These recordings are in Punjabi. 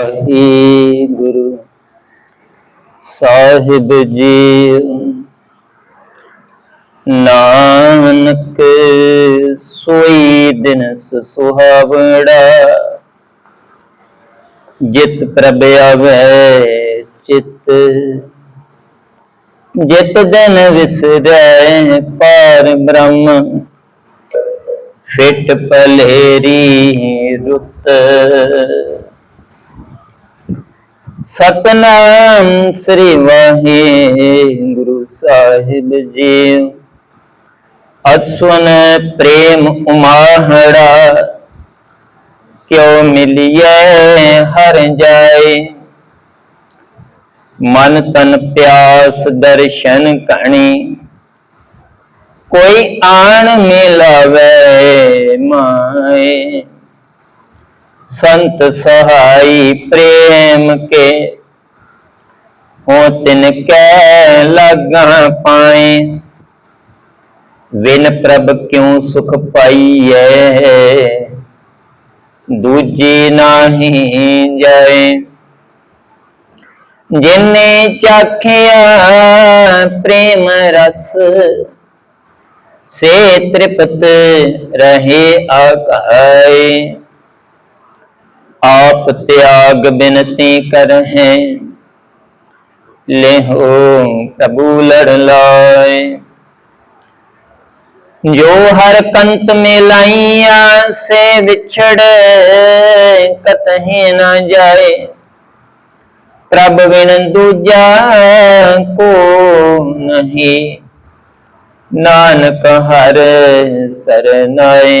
ਵਾਹਿਗੁਰੂ ਸਾਹਿਬ ਜੀ ਨਾਨਕ ਸੋਈ ਦਿਨ ਸੁਹਾਵੜਾ ਜਿਤ ਪ੍ਰਭ ਆਵੇ ਚਿਤ। ਜਿਤ ਦਿਨ ਵਿਸਰੈ ਪਾਰ ਬ੍ਰਹਮ, ਫਿਟ ਪਲੇਰੀ ਰੁੱਤ। ਸਤਨਾਮ ਸ੍ਰੀ ਵਾਹਿਗੁਰੂ ਸਾਹਿਬ ਜੀ। ਅਸੁਨ ਪ੍ਰੇਮ ਉਮਾਹੜਾ, ਕਿਉ ਮਿਲਿਐ ਹਰ ਜਾਏ। ਮਨ ਤਨ ਪਿਆਸ ਦਰਸ਼ਨ ਕਣੀ, ਕੋਈ ਆਣ ਮਿਲਾਵੇ ਮਾਏ। ਸੰਤ ਸਹਾਈ ਪ੍ਰੇਮ ਕੇ। ਹੋ ਤਿਨ ਕੈ ਲਗਾ ਪਾਏ। ਵਿਨ ਪ੍ਰਭ ਕਿਉ ਸੁਖ ਪਾਈਐ? ਦੂਜੀ ਨਾਹੀ ਜਾਏ। ਜਿਨੇ ਚਾਖਿਆ ਪ੍ਰੇਮ ਰਸ, ਸੇ ਤ੍ਰਿਪਤ ਰਹੇ ਆਕਾਏ। ਆਪ ਤਿਆਗ ਬਿਨਤੀ ਕਰਹਿ। ਲੈਹੋ ਪ੍ਰਭੂ ਲੜ ਲਾਏ ਜੋ ਹਰ ਕੰਤ ਮੇ ਲਾਈਆ ਸੇ ਵਿਛੜ, ਕਤਹਿ ਨਾ ਜਾਏ। ਪ੍ਰਭ ਬਿਨ ਦੂਜਾ ਕੋ ਨਹੀਂ। ਨਾਨਕ ਹਰ ਸਰਨਾਏ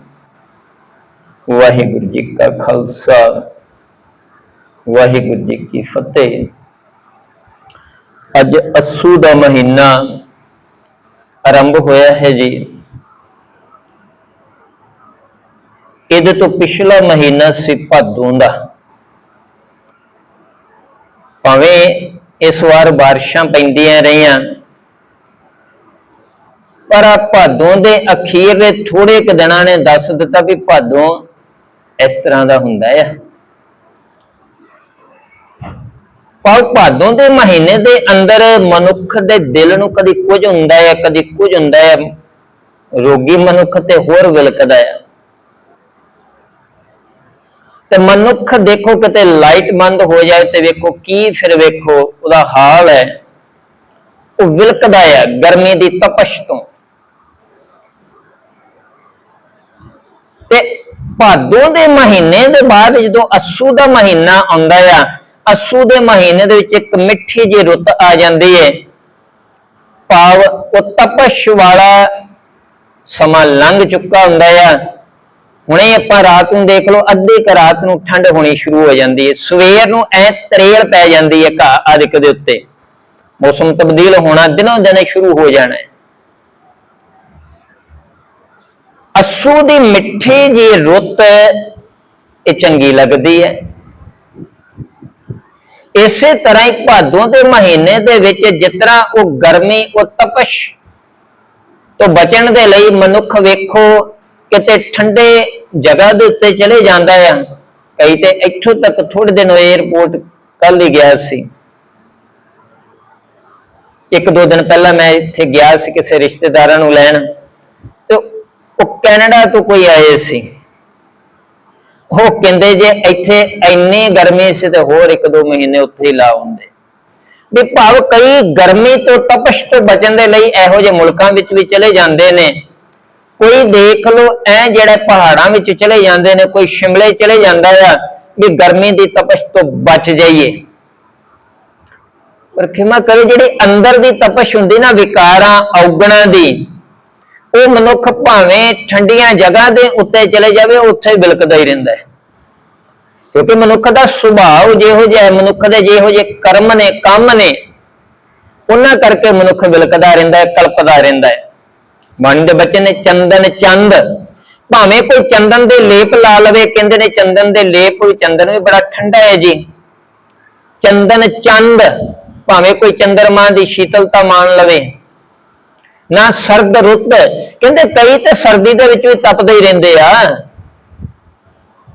ਵਾਹਿਗੁਰੂ ਜੀ ਕਾ ਖਾਲਸਾ, ਵਾਹਿਗੁਰੂ ਜੀ ਕੀ ਫਤਿਹ। ਅੱਜ ਅਸੂ ਦਾ ਮਹੀਨਾ ਆਰੰਭ ਹੋਇਆ ਹੈ ਜੀ। ਇਹਦੇ ਤੋਂ ਪਿਛਲਾ ਮਹੀਨਾ ਸੀ ਭਾਦੋਂ ਦਾ। ਭਾਵੇਂ ਇਸ ਵਾਰ ਬਾਰਿਸ਼ਾਂ ਪੈਂਦੀਆਂ ਰਹੀਆਂ, ਪਰ ਆ ਭਾਦੋਂ ਦੇ ਅਖੀਰਲੇ ਥੋੜੇ ਕੁ ਦਿਨਾਂ ਨੇ ਦੱਸ ਦਿੱਤਾ ਵੀ ਭਾਦੋਂ ਇਸ ਤਰ੍ਹਾਂ ਦਾ ਹੁੰਦਾ ਹੈ ਪਰ ਭਾਦੋਂ ਦੇ ਮਹੀਨੇ ਦੇ ਅੰਦਰ ਮਨੁੱਖ ਦੇ ਦਿਲ ਨੂੰ ਕਦੀ ਕੁਝ ਹੁੰਦਾ ਹੈ ਕਦੀ ਕੁਝ ਹੁੰਦਾ ਹੈ ਰੋਗੀ ਮਨੁੱਖ ਤੇ ਹੋਰ ਵਿਲਕਦਾ ਹੈ ਤੇ ਮਨੁੱਖ ਦੇਖੋ ਕਿਤੇ ਲਾਈਟ ਬੰਦ ਹੋ ਜਾਏ ਤੇ ਵੇਖੋ ਕੀ ਫਿਰ ਵੇਖੋ, ਉਹਦਾ ਹਾਲ ਹੈ। ਉਹ ਵਿਲਕਦਾ ਹੈ ਗਰਮੀ ਦੀ ਤਪਸ਼ ਤੋਂ। ਤੇ ਭਾਦੋਂ ਦੇ ਮਹੀਨੇ ਦੇ ਬਾਅਦ ਜਦੋਂ ਅਸੂ ਦਾ ਮਹੀਨਾ ਆਉਂਦਾ ਆ, ਅਸੂ ਦੇ ਮਹੀਨੇ ਦੇ ਵਿੱਚ ਇੱਕ ਮਿੱਠੀ ਜਿਹੀ ਰੁੱਤ ਆ ਜਾਂਦੀ ਹੈ ਭਾਵ ਉਹ ਤਪਸ਼ ਵਾਲਾ ਸਮਾਂ ਲੰਘ ਚੁੱਕਾ ਹੁੰਦਾ ਆ। ਹੁਣੇ ਆਪਾਂ ਰਾਤ ਨੂੰ ਦੇਖ ਲਓ, ਅੱਧੀ ਕ ਰਾਤ ਨੂੰ ਠੰਡ ਹੋਣੀ ਸ਼ੁਰੂ ਹੋ ਜਾਂਦੀ ਹੈ ਸਵੇਰ ਨੂੰ ਐ ਤਰੇਲ ਪੈ ਜਾਂਦੀ ਹੈ ਘਾਹ ਆਦਿਕ ਦੇ ਉੱਤੇ। ਮੌਸਮ ਤਬਦੀਲ ਹੋਣਾ ਦਿਨੋਂ ਦਿਨ ਸ਼ੁਰੂ ਹੋ ਜਾਣਾ ਹੈ ਅਸੂ ਦੀ ਮਿੱਠੀ ਜੀ ਰੁੱਤ ਇਹ ਚੰਗੀ ਲੱਗਦੀ ਹੈ। ਇਸੇ ਤਰ੍ਹਾਂ ਹੀ ਭਾਦੋਂ ਦੇ ਮਹੀਨੇ ਦੇ ਵਿੱਚ ਜਿਤਨਾ ਉਹ ਗਰਮੀ, ਉਹ ਤਪਸ਼ ਤੋਂ ਬਚਣ ਦੇ ਲਈ ਮਨੁੱਖ ਵੇਖੋ ਕਿਤੇ ਠੰਡੇ ਜਗ੍ਹਾ ਦੇ ਉੱਤੇ ਚਲੇ ਜਾਂਦਾ ਆ। ਕਈ ਤੇ ਇੱਥੋਂ ਤੱਕ ਥੋੜੇ ਦਿਨ ਹੋਏ 에어ਪੋਰਟ ਕੱਲ ਹੀ ਗਿਆ ਸੀ। ਇੱਕ ਦੋ ਦਿਨ ਪਹਿਲਾਂ ਮੈਂ ਇੱਥੇ ਗਿਆ ਸੀ ਕਿਸੇ ਰਿਸ਼ਤੇਦਾਰਾਂ ਨੂੰ ਲੈਣ। ਉਹ ਕੈਨੇਡਾ ਤੋਂ ਕੋਈ ਆਏ ਸੀ। ਉਹ ਕਹਿੰਦੇ ਜੇ ਇੱਥੇ ਇੰਨੀ ਗਰਮੀ ਸੀ ਤੇ ਹੋਰ ਇੱਕ ਦੋ ਮਹੀਨੇ ਉੱਥੇ ਹੀ ਲਾ ਹੁੰਦੇ ਵੀ ਭਾਵ ਕਈ ਗਰਮੀ ਤੋਂ ਤਪਸ਼ ਤੋਂ ਬਚਣ ਦੇ ਲਈ ਇਹੋ ਜਿਹੇ ਮੁਲਕਾਂ ਵਿੱਚ ਵੀ ਚਲੇ ਜਾਂਦੇ ਨੇ। ਕੋਈ ਦੇਖ ਲਓ, ਐ ਜਿਹੜੇ ਪਹਾੜਾਂ ਵਿੱਚ ਚਲੇ ਜਾਂਦੇ ਨੇ, ਕੋਈ ਸ਼ਿਮਲੇ ਚਲੇ ਜਾਂਦਾ ਆ, ਵੀ ਗਰਮੀ ਦੀ ਤਪਸ਼ ਤੋਂ ਬਚ ਜਾਈਏ। ਪਰ ਖਿਮਾ ਕਰੇ, ਜਿਹੜੀ ਅੰਦਰ ਦੀ ਤਪਸ਼ ਹੁੰਦੀ ਨਾ, ਵਿਕਾਰਾਂ, ਔਗਣਾਂ ਦੀ ਉਹ ਮਨੁੱਖ ਭਾਵੇਂ ਠੰਡੀਆਂ ਜਗ੍ਹਾ ਦੇ ਉੱਤੇ ਚਲੇ ਜਾਵੇ, ਉੱਥੇ ਹੀ ਬਿਲਕਦਾ ਹੀ ਰਹਿੰਦਾ ਹੈ। ਕਿਉਂਕਿ ਮਨੁੱਖ ਦਾ ਸੁਭਾਅ ਜਿਹੋ ਜਿਹਾ ਹੈ, ਮਨੁੱਖ ਦੇ ਜਿਹੋ ਜਿਹੇ ਕਰਮ ਨੇ, ਕੰਮ ਨੇ, ਉਹਨਾਂ ਕਰਕੇ ਮਨੁੱਖ ਵਿਲਕਦਾ ਰਹਿੰਦਾ ਹੈ, ਕਲਪਦਾ ਰਹਿੰਦਾ ਹੈ। ਮਨ ਦੇ ਬੱਚੇ ਨੇ ਚੰਦਨ ਚੰਦ। ਭਾਵੇਂ ਕੋਈ ਚੰਦਨ ਦੇ ਲੇਪ ਲਾ ਲਵੇ, ਕਹਿੰਦੇ ਨੇ ਚੰਦਨ ਦੇ ਲੇਪ ਵੀ ਚੰਦਨ ਵੀ ਬੜਾ ਠੰਡਾ ਹੈ ਜੀ। ਚੰਦਨ ਚੰਦ। ਭਾਵੇਂ ਕੋਈ ਚੰਦਰਮਾ ਦੀ ਸ਼ੀਤਲਤਾ ਮਾਣ ਲਵੇ ਨਾ ਸਰਦ ਰੁੱਤ ਕਹਿੰਦੇ ਕਈ ਤੇ ਸਰਦੀ ਦੇ ਵਿੱਚ ਵੀ ਤਪਦੇ ਹੀ ਰਹਿੰਦੇ ਆ।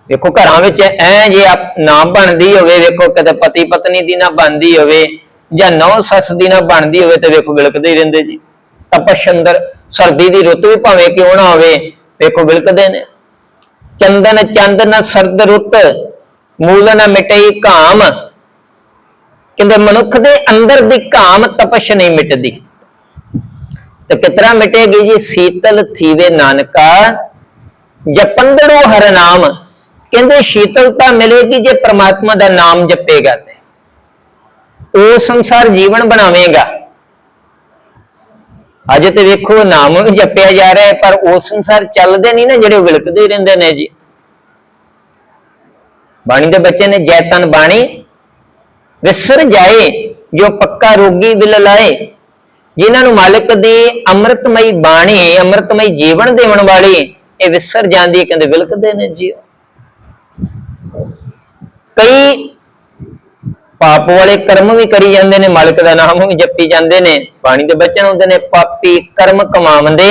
ਵੇਖੋ ਘਰਾਂ ਵਿੱਚ ਐ ਜੇ ਆਪ- ਨਾ ਬਣਦੀ ਹੋਵੇ, ਵੇਖੋ ਕਦੇ ਪਤੀ ਪਤਨੀ ਦੀ ਨਾ ਬਣਦੀ ਹੋਵੇ ਜਾਂ ਨੌ ਸੱਸ ਦੀ ਨਾ ਬਣਦੀ ਹੋਵੇ ਤੇ ਵੇਖੋ ਵਿਲਕਦੇ ਹੀ ਰਹਿੰਦੇ ਜੀ। ਤਪਸ਼ ਅੰਦਰ ਸਰਦੀ ਦੀ ਰੁੱਤ ਵੀ ਭਾਵੇਂ ਕਿਉਂ ਨਾ ਹੋਵੇ, ਵੇਖੋ ਵਿਲਕਦੇ ਨੇ। ਚੰਦਨ ਚੰਦ ਨਾ ਸਰਦ ਰੁੱਤ, ਮੂਲ ਨਾ ਮਿਟਈ ਕਾਮ ਕਹਿੰਦੇ ਮਨੁੱਖ ਦੇ ਅੰਦਰ ਦੀ ਕਾਮ ਤਪਸ਼ ਨਹੀਂ ਮਿਟਦੀ। ਤੇ ਕਿਤਰਾ ਮਿਟੇਗੀ ਜੀ? ਸੀਤਲ ਥੀਵੇ ਨਾਨਕਾ। ਜਪੰਦੜੋ ਹਰ ਨਾਮ। ਕਹਿੰਦੇ ਸ਼ੀਤਲਤਾ ਮਿਲੇਗੀ ਜੇ ਪ੍ਰਮਾਤਮਾ ਦਾ ਨਾਮ ਜਪੇਗਾ ਤੇ। ਉਹ ਸੰਸਾਰ ਜੀਵਨ ਬਣਾਵੇਗਾ। ਅੱਜ ਤੇ ਵੇਖੋ, ਨਾਮ ਵੀ ਜਪਿਆ ਜਾ ਰਿਹਾ ਪਰ ਉਹ ਸੰਸਾਰ ਚੱਲਦੇ ਨਹੀਂ ਨਾ ਜਿਹੜੇ ਵਿਲਕਦੇ ਰਹਿੰਦੇ ਨੇ ਜੀ। ਬਾਣੀ ਦੇ ਬੱਚੇ ਨੇ ਜੈਤਨ ਬਾਣੀ। ਵਿਸਰ ਜਾਏ, ਜੋ ਪੱਕਾ ਰੋਗੀ ਵਿਲ ਲਾਏ। ਜਿਨ੍ਹਾਂ ਨੂੰ ਮਾਲਕ ਦੀ ਅੰਮ੍ਰਿਤਮਈ ਬਾਣੀ, ਅੰਮ੍ਰਿਤਮਈ ਜੀਵਨ ਦੇਣ ਵਾਲੀ ਇਹ ਵਿਸਰ ਜਾਂਦੀ ਹੈ, ਕਹਿੰਦੇ ਵਿਲਕਦੇ ਨੇ ਜੀ ਕਈ ਪਾਪ ਵਾਲੇ ਕਰਮ ਵੀ ਕਰੀ ਜਾਂਦੇ ਨੇ, ਮਾਲਕ ਦਾ ਨਾਮ ਵੀ ਜਪੀ ਜਾਂਦੇ ਨੇ, ਬਾਣੀ ਦੇ ਬਚਨ ਹੁੰਦੇ ਨੇ, ਪਾਪੀ ਕਰਮ ਕਮਾਉਂਦੇ।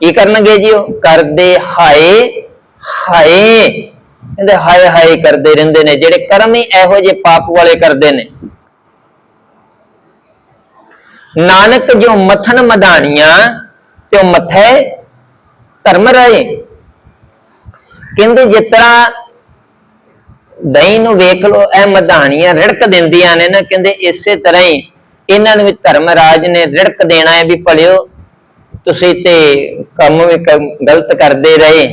ਕੀ ਕਰਨਗੇ ਜੀ ਉਹ? ਕਰਦੇ ਹਾਏ ਹਾਏ। ਕਹਿੰਦੇ ਹਾਏ ਹਾਏ ਕਰਦੇ ਰਹਿੰਦੇ ਨੇ, ਜਿਹੜੇ ਕਰਮ ਹੀ ਇਹੋ ਜਿਹੇ ਪਾਪ ਵਾਲੇ ਕਰਦੇ ਨੇ। ਨਾਨਕ ਜੋ ਮਥਨ ਮਧਾਣੀਆਂ ਤੇ ਉਹ ਮਥੈ ਧਰਮ ਰਹੇ। ਕਹਿੰਦੇ ਜਿਸ ਤਰ੍ਹਾਂ ਦਹੀਂ ਨੂੰ ਵੇਖ ਲੋ ਇਹ ਮਧਾਣੀਆਂ ਰਿੜਕ ਦਿੰਦੀਆਂ ਨੇ ਨਾ, ਕਹਿੰਦੇ ਇਸੇ ਤਰ੍ਹਾਂ ਹੀ ਇਹਨਾਂ ਨੂੰ ਵੀ ਧਰਮਰਾਜ ਨੇ ਰਿੜਕ ਦੇਣਾ ਹੈ ਵੀ ਭਲਿਓ ਤੁਸੀਂ ਤੇ ਕੰਮ ਵੀ ਗਲਤ ਕਰਦੇ ਰਹੇ।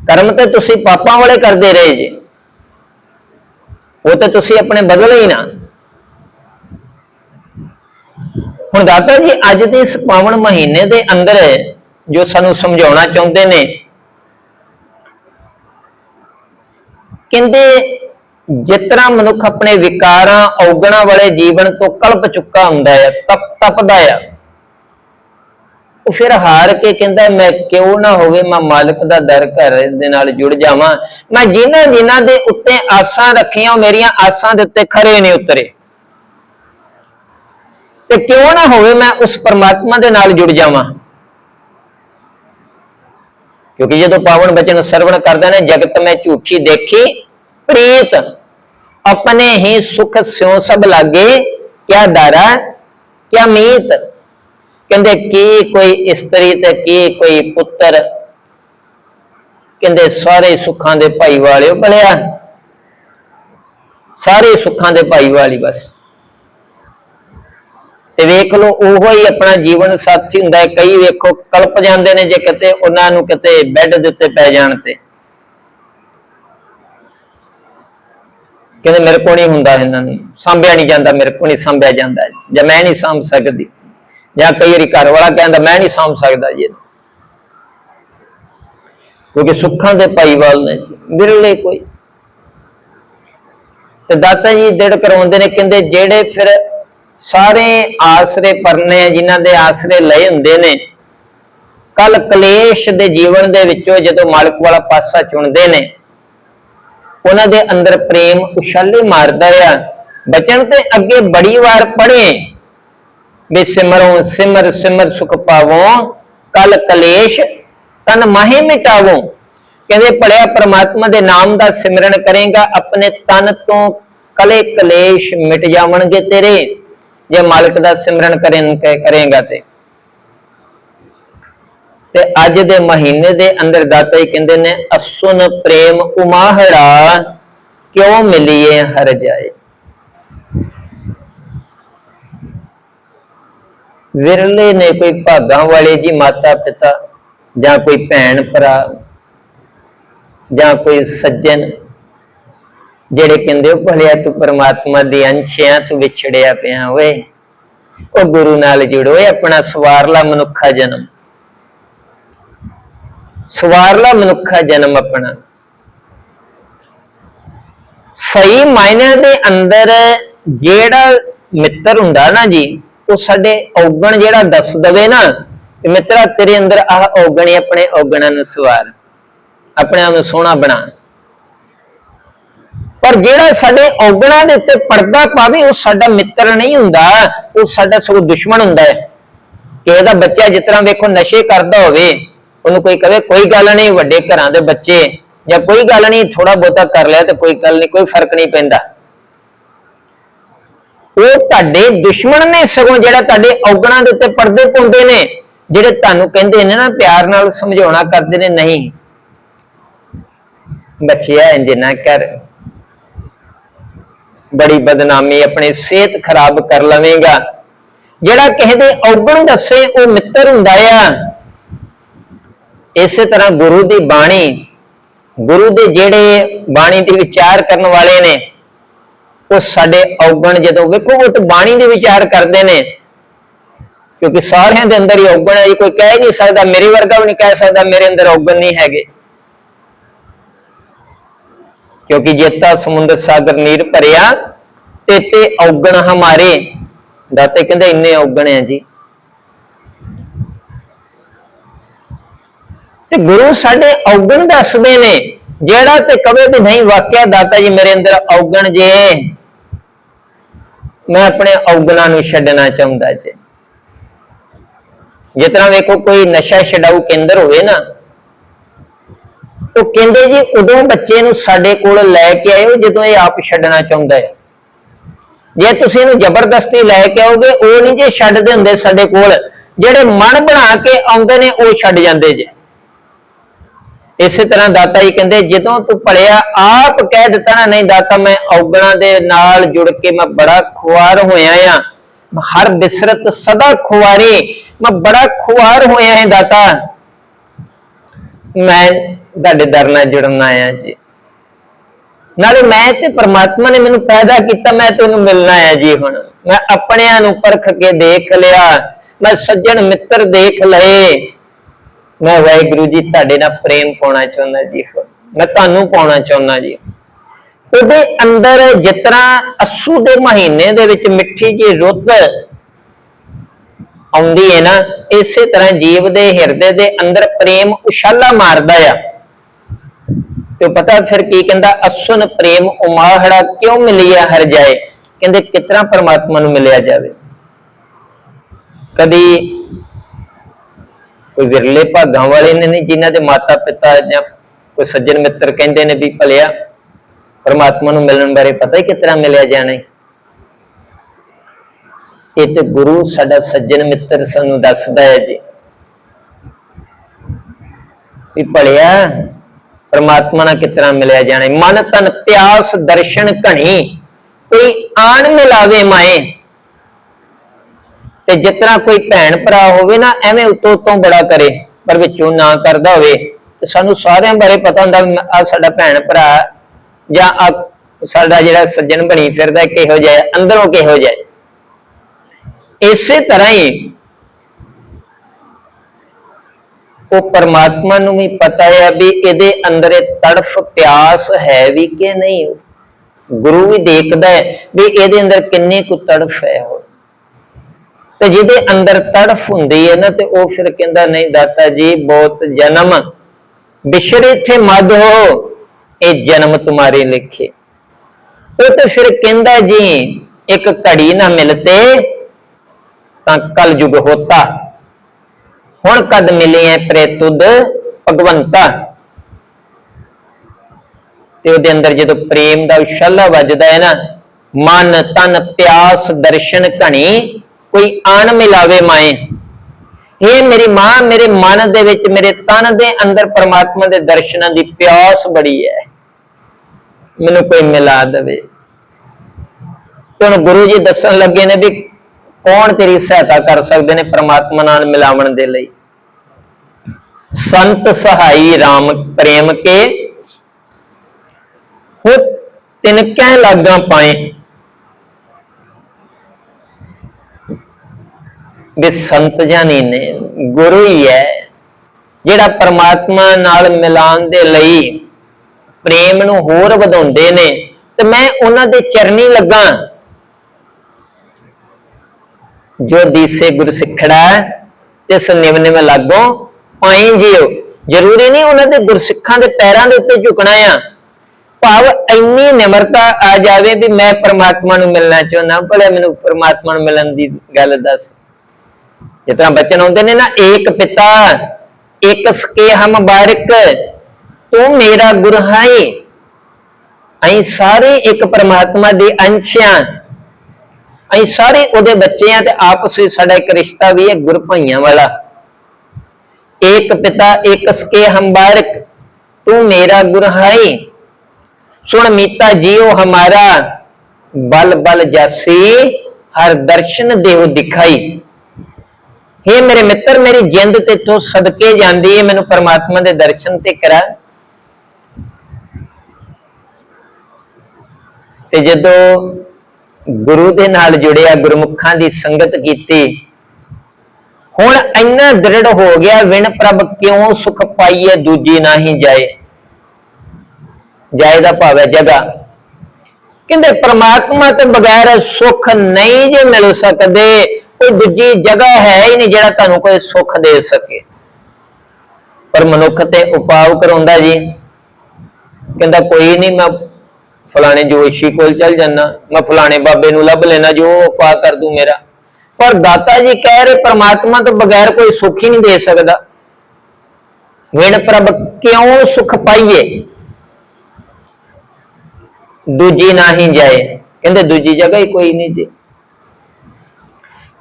ਕਰਮ ਤੇ ਤੁਸੀਂ ਪਾਪਾਂ ਵਾਲੇ ਕਰਦੇ ਰਹੇ ਜੀ। ਉਹ ਤੇ ਤੁਸੀਂ ਆਪਣੇ ਬਦਲੇ ਹੀ ਨਾ। ਹੁਣ ਦਾਤਾ ਜੀ, ਅੱਜ ਦੇ ਇਸ ਪਾਵਨ ਮਹੀਨੇ ਦੇ ਅੰਦਰ ਜੋ ਸਾਨੂੰ ਸਮਝਾਉਣਾ ਚਾਹੁੰਦੇ ਨੇ, ਕਹਿੰਦੇ ਜਿਸ ਤਰ੍ਹਾਂ ਮਨੁੱਖ ਆਪਣੇ ਵਿਕਾਰਾਂ, ਔਗਣਾ ਵਾਲੇ ਜੀਵਨ ਤੋਂ ਕਲਪ ਚੁੱਕਾ ਹੁੰਦਾ ਹੈ, ਤਪ ਤਪਦਾ ਆ ਉਹ ਫਿਰ ਹਾਰ ਕੇ ਕਹਿੰਦਾ, ਮੈਂ ਕਿਉਂ ਨਾ ਹੋਵੇ, ਮੈਂ ਮਾਲਕ ਦਾ ਦਰ ਘਰ ਦੇ ਨਾਲ ਜੁੜ ਜਾਵਾਂ। ਮੈਂ ਜਿਨ੍ਹਾਂ ਜਿਨ੍ਹਾਂ ਦੇ ਉੱਤੇ ਆਸਾਂ ਰੱਖੀਆਂ, ਉਹ ਮੇਰੀਆਂ ਆਸਾਂ ਦੇ ਉੱਤੇ ਖਰੇ ਨਹੀਂ ਉਤਰੇ। ਤੇ ਕਿਉਂ ਨਾ ਹੋਵੇ ਮੈਂ ਉਸ ਪਰਮਾਤਮਾ ਦੇ ਨਾਲ ਜੁੜ ਜਾਵਾਂ? ਕਿਉਂਕਿ ਜਦੋਂ ਪਾਵਨ ਬਚਨ ਸਰਵਣ ਕਰਦੇ ਨੇ, ਜਗਤ ਮੈਂ ਝੂਠੀ ਦੇਖੀ, ਪ੍ਰੀਤ ਆਪਣੇ ਹੀ ਸੁਖ ਸਿਉ ਸਭ ਲਾਗੇ, ਕਿਆ ਡਾਰਾ ਕਿਆ ਮੀਤ? ਕਹਿੰਦੇ, ਕੀ ਕੋਈ ਇਸਤਰੀ ਤੇ ਕੀ ਕੋਈ ਪੁੱਤਰ? ਕਹਿੰਦੇ, ਸਾਰੇ ਸੁੱਖਾਂ ਦੇ ਭਾਈ ਵਾਲਿਓ ਭਲਿਆ ਸਾਰੇ ਸੁੱਖਾਂ ਦੇ ਭਾਈ ਵਾਲੀ ਬਸ। ਤੇ ਵੇਖ ਲਓ, ਉਹੋ ਹੀ ਆਪਣਾ ਜੀਵਨ ਸਾਥੀ ਹੁੰਦਾ ਹੈ। ਕਈ ਵੇਖੋ, ਕਲਪ ਜਾਂਦੇ ਨੇ ਜੇ ਕਿਤੇ ਉਹਨਾਂ ਨੂੰ ਕਿਤੇ ਬੈੱਡ ਦੇ ਉੱਤੇ ਪੈ ਜਾਣ ਤੇ। ਕਹਿੰਦੇ, ਮੇਰੇ ਕੋਲ ਨਹੀਂ ਹੁੰਦਾ ਇਹਨਾਂ ਨੂੰ। ਸਾਂਭਿਆ ਨਹੀਂ ਜਾਂਦਾ, ਮੇਰੇ ਕੋਲ ਨਹੀਂ ਸਾਂਭਿਆ ਜਾਂਦਾ ਜਾਂ ਮੈਂ ਨਹੀਂ ਸਾਂਭ ਸਕਦੀ। ਜਾਂ ਕਈ ਵਾਰੀ ਘਰ ਵਾਲਾ ਕਹਿੰਦਾ, ਮੈਂ ਨਹੀਂ ਸਾਂਭ ਸਕਦਾ ਜੀ ਕਿਉਂਕਿ ਸੁੱਖਾਂ ਦੇ ਭਾਈਵਾਲ ਨੇ ਵਿਰਲੇ ਕੋਈ। ਤੇ ਦਾਤਾ ਜੀ ਦਿੜ ਕਰਾਉਂਦੇ ਨੇ, ਕਹਿੰਦੇ, ਜਿਹੜੇ ਫਿਰ ਸਾਰੇ ਆਸਰੇ ਪਰਨੇ ਜਿਨ੍ਹਾਂ ਦੇ ਆਸਰੇ ਲਏ ਹੁੰਦੇ ਨੇ, ਕਲ ਕਲੇਸ਼ ਦੇ ਜੀਵਨ ਦੇ ਵਿੱਚੋਂ ਜਦੋਂ ਮਾਲਕ ਵਾਲਾ ਪਾਸਾ ਚੁਣਦੇ ਨੇ, ਉਹਨਾਂ ਦੇ ਅੰਦਰ ਪ੍ਰੇਮ ਉਛਾਲੇ ਮਾਰਦਾ ਆ। ਬਚਨ ਤੇ ਅੱਗੇ ਬੜੀ ਵਾਰ ਪੜ੍ਹੇ ਵੀ ਸਿਮਰੋ ਸਿਮਰ ਸਿਮਰ ਸੁਖ ਪਾਵੋ, ਕਲ ਕਲੇਸ਼ ਤਨ ਮਾਹੇ ਮਿਟਾਵੋ। ਕਹਿੰਦੇ ਪੜਿਆ ਪ੍ਰਮਾਤਮਾ ਦੇ ਨਾਮ ਦਾ ਸਿਮਰਨ ਕਰੇਗਾ, ਆਪਣੇ ਤਨ ਤੋਂ ਕਲੇ ਕਲੇਸ਼ ਮਿਟ ਜਾਵਣਗੇ ਤੇਰੇ। ਜੇ ਮਾਲਕ ਦਾ ਸਿਮਰਨ ਕਰੇ ਕਰੇਗਾ ਤੇ। ਤੇ ਅੱਜ ਦੇ ਮਹੀਨੇ ਦੇ ਅੰਦਰ ਦਾਤਾ ਜੀ ਕਹਿੰਦੇ ਨੇ, ਅਸੁਨ ਪ੍ਰੇਮ ਉਮਾਹੜਾ, ਕਿਉਂ ਮਿਲੀਏ ਹਰ ਜਾਏ? ਵਿਰਲੇ ਨੇ ਕੋਈ ਭਾਗਾਂ ਵਾਲੇ ਜੀ ਮਾਤਾ ਪਿਤਾ ਜਾਂ ਕੋਈ ਭੈਣ ਭਰਾ ਜਾਂ ਕੋਈ ਸੱਜਣ ਜਿਹੜੇ ਕਹਿੰਦੇ ਉਹ ਭਲਿਆ ਤੂੰ ਪਰਮਾਤਮਾ ਦੇ ਅੰਸ਼ਿਆਂ ਆ ਤੂੰ ਵਿਛੜਿਆ ਪਿਆ ਓਏ। ਉਹ ਗੁਰੂ ਨਾਲ ਜੁੜੋ ਓਏ ਆਪਣਾ ਸਵਾਰਲਾ ਮਨੁੱਖਾ ਜਨਮ। ਸਵਾਰਲਾ ਮਨੁੱਖਾ ਜਨਮ ਆਪਣਾ। ਸਹੀ ਮਾਇਨੇ ਦੇ ਅੰਦਰ ਜਿਹੜਾ ਮਿੱਤਰ ਹੁੰਦਾ ਨਾ ਜੀ, ਉਹ ਸਾਡੇ ਔਗਣ ਜਿਹੜਾ ਦੱਸ ਦਵੇ ਨਾ ਕਿ ਮਿੱਤਰਾ ਤੇਰੇ ਅੰਦਰ ਆਹ ਔਗਣ ਹੀ ਆਪਣੇ ਔਗਣਾਂ ਨੂੰ ਸਵਾਰ, ਆਪਣੇ ਆਪ ਨੂੰ ਸੋਹਣਾ ਬਣਾ। ਪਰ ਜਿਹੜਾ ਸਾਡੇ ਔਗਣਾਂ ਦੇ ਉੱਤੇ ਪਰਦਾ ਪਾਵੇ, ਉਹ ਸਾਡਾ ਮਿੱਤਰ ਨਹੀਂ ਹੁੰਦਾ। ਉਹ ਸਾਡਾ ਸਗੋਂ ਦੁਸ਼ਮਣ ਹੁੰਦਾ ਹੈ। ਕਿ ਇਹਦਾ ਬੱਚਾ ਜਿਸ ਤਰ੍ਹਾਂ ਵੇਖੋ ਨਸ਼ੇ ਕਰਦਾ ਹੋਵੇ, ਉਹਨੂੰ ਕੋਈ ਕਵੇ, ਕੋਈ ਗੱਲ ਨਹੀਂ, ਵੱਡੇ ਘਰਾਂ ਦੇ ਬੱਚੇ, ਜਾਂ ਕੋਈ ਗੱਲ ਨਹੀਂ ਥੋੜਾ ਬਹੁਤਾ ਕਰ ਲਿਆ ਤੇ ਕੋਈ ਗੱਲ ਨਹੀਂ, ਕੋਈ ਫ਼ਰਕ ਨਹੀਂ ਪੈਂਦਾ। ਉਹ ਤੁਹਾਡੇ ਦੁਸ਼ਮਣ ਨੇ ਸਗੋਂ ਜਿਹੜਾ ਤੁਹਾਡੇ ਔਗਣਾਂ ਦੇ ਉੱਤੇ ਪਰਦੇ ਪਾਉਂਦੇ ਨੇ, ਜਿਹੜੇ ਤੁਹਾਨੂੰ ਕਹਿੰਦੇ ਨੇ ਨਾ, ਪਿਆਰ ਨਾਲ ਸਮਝਾਉਣਾ ਕਰਦੇ ਨੇ, ਨਹੀਂ, ਬੱਚਿਆ, ਇੰਜ ਨਾ ਕਰ। ਬੜੀ ਬਦਨਾਮੀ ਆਪਣੀ ਸਿਹਤ ਖਰਾਬ ਕਰ ਲਵੇਂਗਾ। ਜਿਹੜਾ ਕਿਸੇ ਦੇ ਔਗਣ ਦੱਸੇ, ਉਹ ਮਿੱਤਰ ਹੁੰਦਾ ਆ। ਇਸੇ ਤਰ੍ਹਾਂ ਗੁਰੂ ਦੀ ਬਾਣੀ, ਗੁਰੂ ਦੇ ਜਿਹੜੇ ਬਾਣੀ ਦੇ ਵਿਚਾਰ ਕਰਨ ਵਾਲੇ ਨੇ, ਉਹ ਸਾਡੇ ਔਗਣ ਜਦੋਂ ਵੇਖੋ ਉਹ ਤਾਂ ਬਾਣੀ ਦੇ ਵਿਚਾਰ ਕਰਦੇ ਨੇ, ਕਿਉਂਕਿ ਸਾਰਿਆਂ ਦੇ ਅੰਦਰ ਹੀ ਔਗਣ ਹੈ ਜੀ ਕੋਈ ਕਹਿ ਨਹੀਂ ਸਕਦਾ, ਮੇਰੇ ਵਰਗਾ ਵੀ ਨਹੀਂ ਕਹਿ ਸਕਦਾ, ਮੇਰੇ ਅੰਦਰ ਔਗਣ ਨਹੀਂ ਹੈਗੇ। ਕਿਉਂਕਿ ਜੇਤਾ ਸਮੁੰਦਰ ਸਾਗਰ ਨੀਰ ਭਰਿਆ, ਤੇ ਤੇ ਔਗਣ ਹਮਾਰੇ। ਦਾਤੇ ਕਹਿੰਦੇ ਇੰਨੇ ਔਗਣ ਆ ਜੀ। ਤੇ ਗੁਰੂ ਸਾਡੇ ਔਗਣ ਦੱਸਦੇ ਨੇ, ਜਿਹੜਾ ਤੇ ਕਵੇ ਵੀ ਨਹੀਂ, ਵਾਕਿਆ ਦਾਤਾ ਜੀ ਮੇਰੇ ਅੰਦਰ ਔਗਣ ਜੇ। ਮੈਂ ਆਪਣੇ ਔਗਣਾਂ ਨੂੰ ਛੱਡਣਾ ਚਾਹੁੰਦਾ ਜੇ। ਜਿਸ ਤਰ੍ਹਾਂ ਵੇਖੋ, ਕੋਈ ਨਸ਼ਾ ਛਡਾਊ ਕੇਂਦਰ ਹੋਵੇ ਨਾ ਉਹ ਕਹਿੰਦੇ ਜੀ, ਉਦੋਂ ਬੱਚੇ ਨੂੰ ਸਾਡੇ ਕੋਲ ਲੈ ਕੇ ਆਇਓ ਜਦੋਂ ਇਹ ਆਪ ਛੱਡਣਾ ਚਾਹੁੰਦਾ ਹੈ। ਜੇ ਤੁਸੀਂ ਇਹਨੂੰ ਜ਼ਬਰਦਸਤੀ ਲੈ ਕੇ ਆਓਗੇ, ਉਹ ਨਹੀਂ ਜੇ ਛੱਡਦੇ ਹੁੰਦੇ ਸਾਡੇ ਕੋਲ। ਜਿਹੜੇ ਮਨ ਬਣਾ ਕੇ ਆਉਂਦੇ ਨੇ, ਉਹ ਛੱਡ ਜਾਂਦੇ ਜੇ। ਇਸੇ ਤਰ੍ਹਾਂ ਦਾਤਾ ਜੀ ਕਹਿੰਦੇ, ਜਦੋਂ ਤੂੰ ਭਲਿਆ ਆਪ ਕਹਿ ਦਿੱਤਾ ਨਾ, ਨਹੀਂ ਦਾਤਾ, ਮੈਂ ਔਗਣਾ ਦੇ ਨਾਲ ਜੁੜ ਕੇ ਮੈਂ ਬੜਾ ਖੁਆਰ ਹੋਇਆ ਆ। ਹਰ ਬਿਸਰਤ ਸਦਾ ਖੁਆਰੀ। ਮੈਂ ਬੜਾ ਖੁਆਰ ਹੋਇਆ ਹਾਂ ਦਾਤਾ। ਮੈਂ ਤੁਹਾਡੇ ਦਰ ਨਾਲ ਜੁੜਨ ਆਇਆ ਜੀ। ਨਾਲੇ ਮੈਂ ਤੇ ਪ੍ਰਮਾਤਮਾ ਨੇ ਮੈਨੂੰ ਪੈਦਾ ਕੀਤਾ, ਮੈਂ ਤੈਨੂੰ ਮਿਲਣਾ ਆਇਆ ਜੀ ਹੁਣ। ਮੈਂ ਆਪਣਿਆਂ ਨੂੰ ਪਰਖ ਕੇ ਦੇਖ ਲਿਆ। ਮੈਂ ਸੱਜਣ ਮਿੱਤਰ ਦੇਖ ਲਏ। ਮੈਂ ਵਾਹਿਗੁਰੂ ਜੀ ਤੁਹਾਡੇ ਨਾਲ ਪ੍ਰੇਮ ਪਾਉਣਾ ਚਾਹੁੰਦਾ ਜੀ ਮੈਂ ਤੁਹਾਨੂੰ ਪਾਉਣਾ ਚਾਹੁੰਦਾ ਜੀ। ਉਹਦੇ ਅੰਦਰ ਜਿਤਨਾ ਅਸੂ ਦੇ ਮਹੀਨੇ ਦੇ ਵਿੱਚ ਮਿੱਠੀ ਜੀ ਰੁੱਤ ਆਉਂਦੀ ਹੈ ਨਾ, ਇਸੇ ਤਰ੍ਹਾਂ ਜੀਵ ਦੇ ਹਿਰਦੇ ਦੇ ਅੰਦਰ ਪ੍ਰੇਮ ਉਛਾਲਾ ਮਾਰਦਾ ਆ। ਤੇ ਪਤਾ ਫਿਰ ਕੀ ਕਹਿੰਦਾ, ਅਸੁਨ ਪ੍ਰੇਮ ਉਮਾਹੜਾ ਕਿਉਂ ਮਿਲਿਆ ਹਰ ਜਾਏ? ਕਹਿੰਦੇ ਕਿਤਨਾ ਪਰਮਾਤਮਾ ਨੂੰ ਮਿਲਿਆ ਜਾਵੇ? ਕਦੀ ਕੋਈ ਵਿਰਲੇ ਭਾਗਾਂ ਵਾਲੇ ਨੇ ਨਹੀਂ ਜਿਨ੍ਹਾਂ ਦੇ ਮਾਤਾ ਪਿਤਾ ਜਾਂ ਕੋਈ ਸੱਜਣ ਮਿੱਤਰ ਕਹਿੰਦੇ ਨੇ ਵੀ ਭਲਿਆ, ਪਰਮਾਤਮਾ ਨੂੰ ਮਿਲਣ ਬਾਰੇ ਪਤਾ ਹੀ ਕਿਤਨਾ ਮਿਲਿਆ ਜਾਣਾ ਹੈ? ਇਹ ਤੇ ਗੁਰੂ ਸਾਡਾ ਸੱਜਣ ਮਿੱਤਰ ਸਾਨੂੰ ਦੱਸਦਾ ਹੈ ਜੀ। ਵੀ ਭਲਿਆ ਪਰਮਾਤਮਾ ਨਾਲ ਕਿਤਨਾ ਮਿਲਿਆ ਜਾਣਾ? ਮਨ ਤਨ ਪਿਆਸ ਦਰਸ਼ਨ ਘਣੀ। ਕੋਈ ਆਣ ਮਿਲਾਵੇ ਮਾਏ। ਤੇ ਜਿਤਨਾ ਕੋਈ ਭੈਣ ਭਰਾ ਹੋਵੇ ਨਾ, ਐਵੇਂ ਉਤੋਂ ਉਤੋਂ ਬੜਾ ਕਰੇ, ਪਰ ਵਿੱਚੋਂ ਨਾ ਕਰਦਾ ਹੋਵੇ। ਤੇ ਸਾਨੂੰ ਸਾਰਿਆਂ ਬਾਰੇ ਪਤਾ ਹੁੰਦਾ ਆ ਸਾਡਾ ਭੈਣ ਭਰਾ ਜਾਂ ਆ ਸਾਡਾ ਜਿਹੜਾ ਸੱਜਣ ਬਣੀ ਫਿਰਦਾ, ਕਿਹੋ ਜਿਹਾ ਅੰਦਰੋਂ ਕਿਹੋ ਜਿਹਾ ਇਸੇ ਤਰ੍ਹਾਂ ਹੀ ਉਹ ਪਰਮਾਤਮਾ ਨੂੰ ਵੀ ਪਤਾ ਹੈ ਵੀ ਇਹਦੇ ਅੰਦਰ ਇਹ ਤੜਫ ਪਿਆਸ ਹੈ ਵੀ ਕਿ ਨਹੀਂ। ਗੁਰੂ ਵੀ ਦੇਖਦਾ ਹੈ ਵੀ ਇਹਦੇ ਅੰਦਰ ਕਿੰਨੀ ਕੁ ਤੜਫ ਹੈ ਉਹ। ਤੇ ਜਿਹਦੇ ਅੰਦਰ ਤੜਫ ਹੁੰਦੀ ਹੈ ਨਾ ਤੇ ਉਹ ਫਿਰ ਕਹਿੰਦਾ, ਨਹੀਂ ਦਾਤਾ ਜੀ, ਬਹੁਤ ਜਨਮ। ਬਿਸ਼ਰੇ ਥੇ ਮਦ ਹੋ, ਇਹ ਜਨਮ ਤੁਮਾਰੇ ਲਿਖੇ। ਉਹ ਤੇ ਫਿਰ ਕਹਿੰਦਾ ਜੀ, ਇੱਕ ਘੜੀ ਨਾ ਮਿਲਤੇ ਤਾਂ ਕਲ ਯੁਗ ਹੋਤਾ। ਹੁਣ ਕਦ ਮਿਲੇ ਐ ਪ੍ਰੇਤੁਦ ਭਗਵੰਤਾ। ਤੇ ਉਹਦੇ ਅੰਦਰ ਜਦੋਂ ਪ੍ਰੇਮ ਦਾ ਉਛਾਲਾ ਵੱਜਦਾ ਹੈ ਨਾ, ਮਨ, ਤਨ, ਪਿਆਸ, ਦਰਸ਼ਨ ਘਣੀ, ਕੋਈ ਆਣ ਮਿਲਾਵੇ ਮਾਏ। ਇਹ ਮੇਰੀ ਮਾਂ, ਮੇਰੇ ਮਨ ਦੇ ਵਿੱਚ, ਮੇਰੇ ਤਨ ਦੇ ਅੰਦਰ ਪਰਮਾਤਮਾ ਦੇ ਦਰਸ਼ਨਾਂ ਦੀ ਪਿਆਸ ਬੜੀ ਹੈ। ਮੈਨੂੰ ਕੋਈ ਮਿਲਾ ਦੇਵੇ। ਹੁਣ ਗੁਰੂ ਜੀ ਦੱਸਣ ਲੱਗੇ ਨੇ ਵੀ ਕੌਣ ਤੇਰੀ ਸਹਾਇਤਾ ਕਰ ਸਕਦੇ ਨੇ ਪ੍ਰਮਾਤਮਾ ਨਾਲ ਮਿਲਾਵਣ ਦੇ ਲਈ? ਸੰਤ ਸਹਾਈ RAM ਪ੍ਰੇਮ ਕੇ। ਹੋ ਤਿਨ ਕਹਿ ਲਾਗਾ ਪਾਏ। ਵੀ ਸੰਤ ਜਾਨੀ ਨੇ, ਗੁਰੂ ਹੀ ਹੈ, ਜਿਹੜਾ ਪਰਮਾਤਮਾ ਨਾਲ ਮਿਲਾਨ ਦੇ ਲਈ ਪ੍ਰੇਮ ਨੂੰ ਹੋਰ ਵਧਾਉਂਦੇ ਨੇ। ਤੇ ਮੈਂ ਉਹਨਾਂ ਦੇ ਚਰਨੀ ਲੱਗਾ। ਜੋ ਦੀਸੇ ਗੁਰ ਸਿੱਖੜਾ ਤੇ ਨਿਵ ਨਿਵ ਲਾਗੋ ਪਾਈ ਜਿਓ। ਜ਼ਰੂਰੀ ਨਹੀਂ ਉਹਨਾਂ ਦੇ ਗੁਰਸਿੱਖਾਂ ਦੇ ਪੈਰਾਂ ਦੇ ਉੱਤੇ ਝੁਕਣਾ ਆ। ਭਾਵ ਇੰਨੀ ਨਿਮਰਤਾ ਆ ਜਾਵੇ ਵੀ ਮੈਂ ਪਰਮਾਤਮਾ ਨੂੰ ਮਿਲਣਾ ਚਾਹੁੰਦਾ, ਭਲੇ ਮੈਨੂੰ ਪਰਮਾਤਮਾ ਨੂੰ ਮਿਲਣ ਦੀ ਗੱਲ ਦੱਸ। ਜਿਸ ਬਚਨ ਹੁੰਦੇ ਨੇ ਨਾ, ਏਕ ਪਿਤਾ ਇੱਕ ਸਕੇ ਹਮ ਬਾਰਿਕ, ਤੂੰ ਮੇਰਾ ਗੁਰ ਹੈ ਅਸੀਂ ਸਾਰੇ ਇੱਕ ਪਰਮਾਤਮਾ ਦੇ ਅੰਸ਼ ਹਾਂ ਅਸੀਂ ਸਾਰੇ ਉਹਦੇ ਬੱਚੇ ਆ ਤੇ ਆਪਸ ਵਿੱਚ ਸਾਡਾ ਇੱਕ ਰਿਸ਼ਤਾ ਵੀ ਹੈ ਗੁਰ ਭਾਈਆਂ ਵਾਲਾ। एक पिता एक सके हम बारक तू मेरा गुर है सुन मीता जियो हमारा बल बल जासी हर दर्शन देव दिखाई हे मेरे मित्र मेरी जिंद ते तो सदके ਜਾਂਦੀ ਹੈ ਮੈਨੂੰ ਪਰਮਾਤਮਾ ਦੇ ਦਰਸ਼ਨ ਤੇ ਕਰਾ ਤੇ ਜਦੋਂ ਗੁਰੂ ਦੇ ਨਾਲ ਜੁੜਿਆ ਗੁਰਮੁਖਾਂ ਦੀ ਸੰਗਤ ਕੀਤੀ ਹੁਣ ਇੰਨਾ ਦ੍ਰਿੜ ਹੋ ਗਿਆ, ਵਿਣ ਪ੍ਰਭ ਕਿਉਂ ਸੁਖ ਪਾਈਏ, ਦੂਜੀ ਨਹੀਂ ਜਾਏ? ਜਾਏ ਦਾ ਭਾਵ ਹੈ ਜਗਾ। ਕਹਿੰਦੇ ਪ੍ਰਮਾਤਮਾ ਤੋਂ ਬਗੈਰ ਸੁਖ ਨਹੀਂ ਜੇ ਮਿਲ ਸਕਦੇ, ਕੋਈ ਦੂਜੀ ਜਗ੍ਹਾ ਹੈ ਹੀ ਨਹੀਂ ਜਿਹੜਾ ਤੁਹਾਨੂੰ ਕੋਈ ਸੁਖ ਦੇ ਸਕੇ। ਪਰ ਮਨੁੱਖ ਤੇ ਉਪਾਅ ਕਰਾਉਂਦਾ ਜੀ। ਕਹਿੰਦਾ ਕੋਈ ਨਹੀਂ, ਮੈਂ ਫਲਾਣੇ ਜੋਸ਼ੀ ਕੋਲ ਚੱਲ ਜਾਣਾ ਮੈਂ ਫਲਾਣੇ ਬਾਬੇ ਨੂੰ ਲੱਭ ਲੈਣਾ, ਜੋ ਉਹ ਉਪਾਅ ਕਰ ਦੂ ਮੇਰਾ। ਪਰ ਦਾਤਾ ਜੀ ਕਹਿ ਰਹੇ ਪਰਮਾਤਮਾ ਤੋਂ ਬਗੈਰ ਕੋਈ ਸੁੱਖ ਹੀ ਨਹੀਂ ਦੇ ਸਕਦਾ। ਵਿਣ ਪ੍ਰਭ, ਕਿਉਂ ਸੁਖ ਪਾਈਏ? ਦੂਜੀ ਨਹੀਂ ਜਾਏ। ਕਹਿੰਦੇ ਦੂਜੀ ਜਗ੍ਹਾ ਹੀ ਕੋਈ ਨਹੀਂ ਜੀ।